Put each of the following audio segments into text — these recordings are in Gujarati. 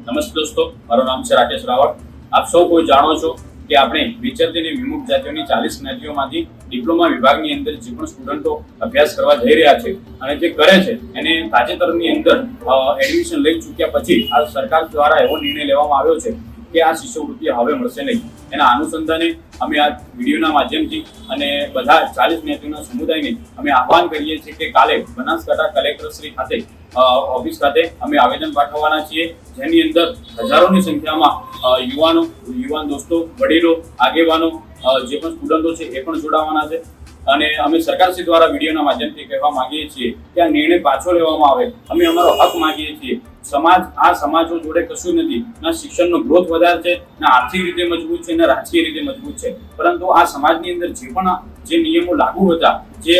નમસ્તે દોસ્તો, મારું નામ છે રાકેશ રાવત આપ સૌ કોઈ જાણો છો કે આપણે વિચરતીની વિમુક્ત જાતિઓની ચાલીસ નદીઓમાંથી ડિપ્લોમા વિભાગની અંદર જે પણ સ્ટુડન્ટો અભ્યાસ કરવા જઈ રહ્યા છે અને જે કરે છે, એને તાજેતરની અંદર એડમિશન લઈ ચૂક્યા પછી આ સરકાર દ્વારા એવો નિર્ણય લેવામાં આવ્યો છે કે આ શિષ્યવૃત્તિ હવે મળશે નહીં. એના અનુસંધાને અમે આ વિડીયોના માધ્યમથી અને બધા ચાલીસ જ્ઞાતિઓના સમુદાયને અમે આહવાન કરીએ છીએ કે કાલે બનાસકાંઠા કલેક્ટર શ્રી ખાતે ઓફિસ ખાતે અમે આવેદન પાઠવવાના છીએ. જેની અંદર હજારોની સંખ્યામાં યુવાનો, યુવાન દોસ્તો, વડીલો, આગેવાનો જે પણ સ્ટુડન્ટો છે એ પણ જોડાવાના છે. અને અમે સરકારશ્રી દ્વારા વિડીયોના માધ્યમથી કહેવા માંગીએ છીએ કે આ નિર્ણય પાછો લેવામાં આવે. અમે અમારો હક માંગીએ છીએ સમાજ, આ સમાજો જોડે કશું નથી. ના શિક્ષણનો ગ્રોથ વધારે છે, ના આર્થિક રીતે મજબૂત છે, ના રાજકીય રીતે મજબૂત છે. પરંતુ આ સમાજની અંદર જે પણ જે નિયમો લાગુ હતા, જે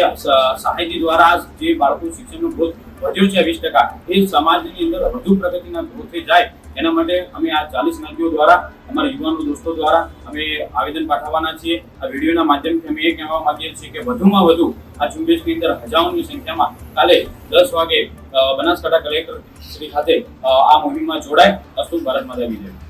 સાહિત્ય દ્વારા જે બાળકો શિક્ષણનો ગ્રોથ વધ્યો છે વીસ ટકા, એ સમાજની અંદર વધુ પ્રગતિના ગ્રોથે જાય એના માટે અમે આ ચાલીસ જ્ઞાતિઓ દ્વારા, અમારા યુવાનો દોસ્તો દ્વારા અમે આવેદન પાઠવવાના છીએ. આ વિડીયોના માધ્યમથી અમે એ કહેવા માંગીએ છીએ કે વધુમાં વધુ આ ઝુંબેશની અંદર હજારોની સંખ્યામાં કાલે દસ વાગે બનાસકાંઠા કલેક્ટર શ્રી ખાતે આ મોહિમમાં જોડાય. અસ્તુ ભારતમાં માતા વિજય